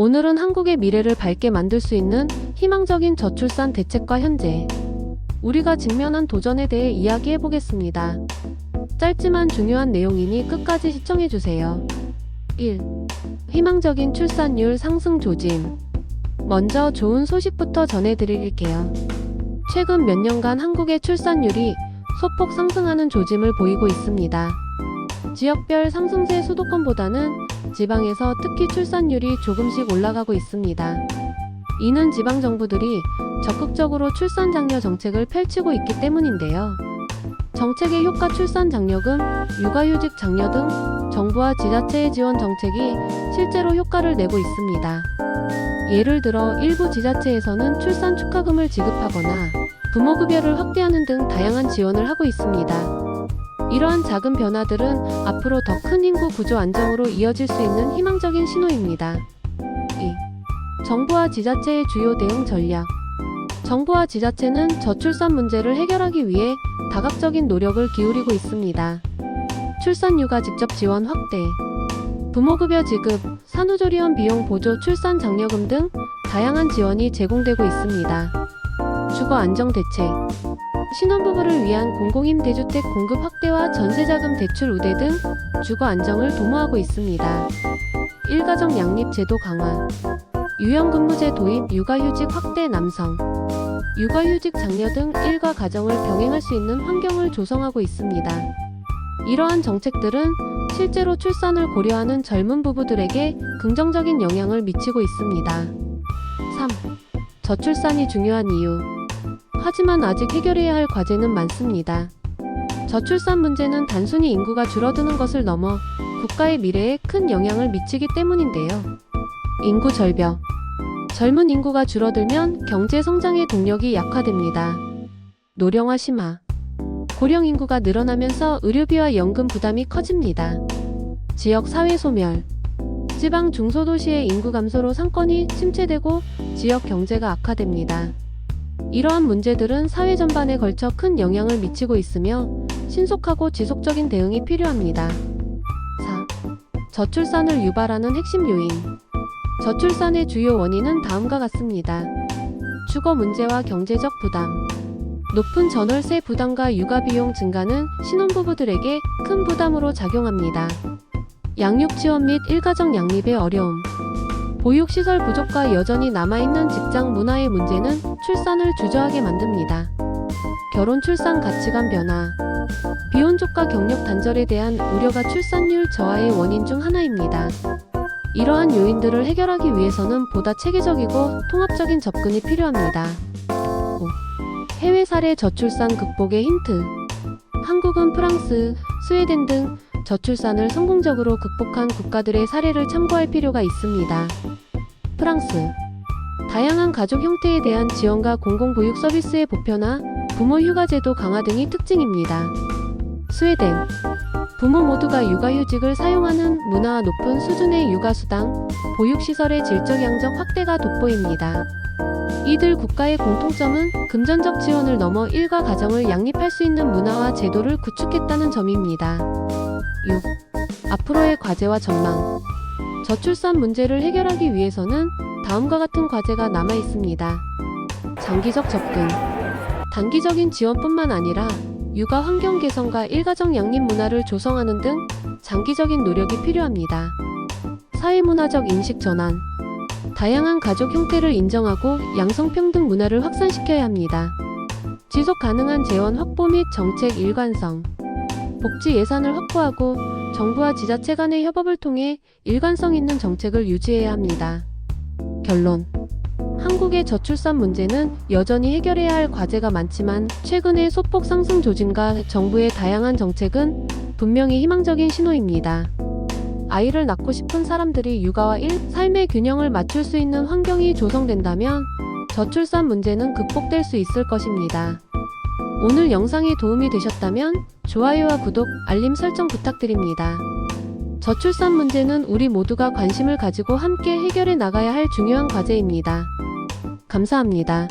오늘은 한국의 미래를 밝게 만들 수 있는 희망적인 저출산 대책과 현재, 우리가 직면한 도전에 대해 이야기해 보겠습니다. 짧지만 중요한 내용이니 끝까지 시청해 주세요. 1. 희망적인 출산율 상승 조짐. 먼저 좋은 소식부터 전해드릴게요. 최근 몇 년간 한국의 출산율이 소폭 상승하는 조짐을 보이고 있습니다. 지역별 상승세 수도권보다는 지방에서 특히 출산율이 조금씩 올라가고 있습니다. 이는 지방 정부들이 적극적으로 출산 장려 정책을 펼치고 있기 때문인데요. 정책의 효과 출산 장려금, 육아휴직 장려 등 정부와 지자체의 지원 정책이 실제로 효과를 내고 있습니다. 예를 들어 일부 지자체에서는 출산 축하금을 지급하거나 부모급여를 확대하는 등 다양한 지원을 하고 있습니다. 이러한 작은 변화들은 앞으로 더 큰 인구 구조 안정으로 이어질 수 있는 희망적인 신호입니다. 2. 정부와 지자체의 주요 대응 전략. 정부와 지자체는 저출산 문제를 해결하기 위해 다각적인 노력을 기울이고 있습니다. 출산 육아 직접 지원 확대, 부모급여 지급, 산후조리원 비용 보조 출산 장려금 등 다양한 지원이 제공되고 있습니다. 주거 안정 대책, 신혼부부를 위한 공공임 대주택 공급 확대와 전세자금 대출 우대 등 주거 안정을 도모하고 있습니다. 일가정 양립 제도 강화, 유연근무제 도입, 육아휴직 확대 남성, 육아휴직 장려 등 일과 가정을 병행할 수 있는 환경을 조성하고 있습니다. 이러한 정책들은 실제로 출산을 고려하는 젊은 부부들에게 긍정적인 영향을 미치고 있습니다. 3. 저출산이 중요한 이유. 하지만 아직 해결해야 할 과제는 많습니다. 저출산 문제는 단순히 인구가 줄어드는 것을 넘어 국가의 미래에 큰 영향을 미치기 때문인데요. 인구 절벽. 젊은 인구가 줄어들면 경제 성장의 동력이 약화됩니다. 노령화 심화. 고령 인구가 늘어나면서 의료비와 연금 부담이 커집니다. 지역 사회 소멸. 지방 중소도시의 인구 감소로 상권이 침체되고 지역 경제가 악화됩니다. 이러한 문제들은 사회 전반에 걸쳐 큰 영향을 미치고 있으며 신속하고 지속적인 대응이 필요합니다. 4. 저출산을 유발하는 핵심 요인. 저출산의 주요 원인은 다음과 같습니다. 주거 문제와 경제적 부담. 높은 전월세 부담과 육아 비용 증가는 신혼부부들에게 큰 부담으로 작용합니다. 양육 지원 및 일가정 양립의 어려움. 보육시설 부족과 여전히 남아있는 직장 문화의 문제는 출산을 주저하게 만듭니다. 결혼 출산 가치관 변화. 비혼족과 경력 단절에 대한 우려가 출산율 저하의 원인 중 하나입니다. 이러한 요인들을 해결하기 위해서는 보다 체계적이고 통합적인 접근이 필요합니다. 5. 해외 사례 저출산 극복의 힌트. 한국은 프랑스, 스웨덴 등 저출산을 성공적으로 극복한 국가들의 사례를 참고할 필요가 있습니다. 프랑스. 다양한 가족 형태에 대한 지원과 공공보육 서비스의 보편화, 부모 휴가제도 강화 등이 특징입니다. 스웨덴. 부모 모두가 육아휴직을 사용하는 문화와 높은 수준의 육아수당, 보육시설의 질적 양적 확대가 돋보입니다. 이들 국가의 공통점은 금전적 지원을 넘어 일과 가정을 양립할 수 있는 문화와 제도를 구축했다는 점입니다. 6. 앞으로의 과제와 전망. 저출산 문제를 해결하기 위해서는 다음과 같은 과제가 남아 있습니다. 장기적 접근. 단기적인 지원뿐만 아니라 육아 환경 개선과 일가정 양립 문화를 조성하는 등 장기적인 노력이 필요합니다. 사회문화적 인식 전환. 다양한 가족 형태를 인정하고 양성평등 문화를 확산시켜야 합니다. 지속 가능한 재원 확보 및 정책 일관성. 복지 예산을 확보하고 정부와 지자체 간의 협업을 통해 일관성 있는 정책을 유지해야 합니다. 결론. 한국의 저출산 문제는 여전히 해결해야 할 과제가 많지만 최근의 소폭 상승 조짐과 정부의 다양한 정책은 분명히 희망적인 신호입니다. 아이를 낳고 싶은 사람들이 육아와 일, 삶의 균형을 맞출 수 있는 환경이 조성된다면 저출산 문제는 극복될 수 있을 것입니다. 오늘 영상이 도움이 되셨다면 좋아요와 구독, 알림 설정 부탁드립니다. 저출산 문제는 우리 모두가 관심을 가지고 함께 해결해 나가야 할 중요한 과제입니다. 감사합니다.